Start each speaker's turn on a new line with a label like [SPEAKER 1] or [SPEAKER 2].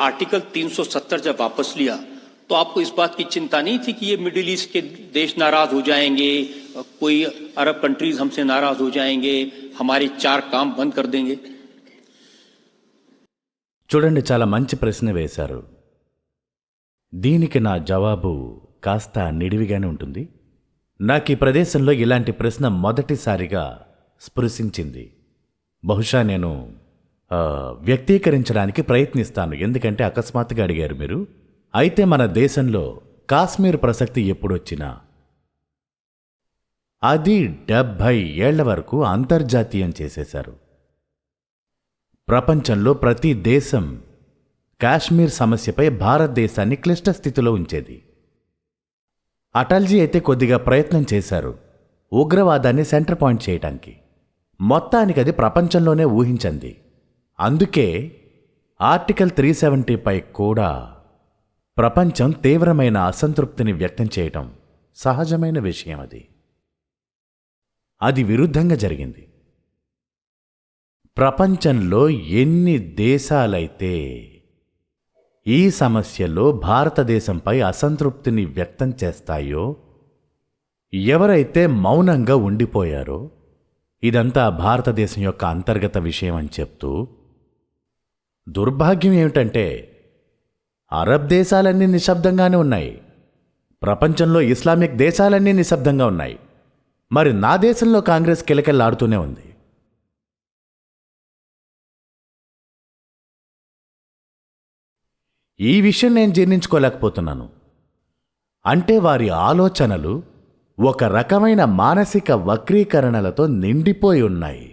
[SPEAKER 1] Article 370 जब वापस लिया तो आपको इस बात की चिंता नहीं थी कि ये मिडिल ईस्ट के देश नाराज हो जाएंगे कोई अरब कंट्रीज हमसे नाराज हो जाएंगे हमारे चार काम बंद कर देंगे
[SPEAKER 2] చూడండి చాలా మంచి ప్రశ్న వేశారు దీనికి నా జవాబు కాస్త నిడివిగానే ఉంటుంది నాకు ఈ ప్రదేశంలో ఇలాంటి ప్రశ్న మొదటిసారిగా స్పృశించింది బహుశా నేను ఆ, వ్యక్తీకరించడానికి ప్రయత్నిస్తాను. ఎందుకంటే అకస్మాత్తుగా అడిగారు మీరు. అయితే మన దేశంలో కాశ్మీర్ ప్రసక్తి ఎప్పుడొచ్చినా అది డెబ్భై ఏళ్ళ వరకు అంతర్జాతీయం చేసేశారు. ప్రపంచంలో ప్రతి దేశం కాశ్మీర్ సమస్యపై భారతదేశాన్ని క్లిష్ట స్థితిలో ఉంచేది. అటల్జీ అయితే కొద్దిగా ప్రయత్నం చేశారు ఉగ్రవాదాన్ని సెంటర్ పాయింట్ చేయటానికి. మొత్తానికి అది ప్రపంచంలోనే ఊహించింది. అందుకే ఆర్టికల్ త్రీ సెవెంటీపై కూడా ప్రపంచం తీవ్రమైన అసంతృప్తిని వ్యక్తం చేయటం సహజమైన విషయం అది. అది విరుద్ధంగా జరిగింది. ప్రపంచంలో ఎన్ని దేశాలైతే ఈ సమస్యలో భారతదేశంపై అసంతృప్తిని వ్యక్తం చేస్తాయో ఎవరైతే మౌనంగా ఉండిపోయారో ఇదంతా భారతదేశం యొక్క అంతర్గత విషయం అని చెప్తూ దుర్భాగ్యం ఏమిటంటే అరబ్ దేశాలన్నీ నిశ్శబ్దంగానే ఉన్నాయి. ప్రపంచంలో ఇస్లామిక్ దేశాలన్నీ నిశ్శబ్దంగా ఉన్నాయి. మరి నా దేశంలో కాంగ్రెస్ కిలకెళ్ళాడుతూనే ఉంది. ఈ విషయం నేను జీర్ణించుకోలేకపోతున్నాను. అంటే వారి ఆలోచనలు ఒక రకమైన మానసిక వక్రీకరణలతో నిండిపోయి ఉన్నాయి.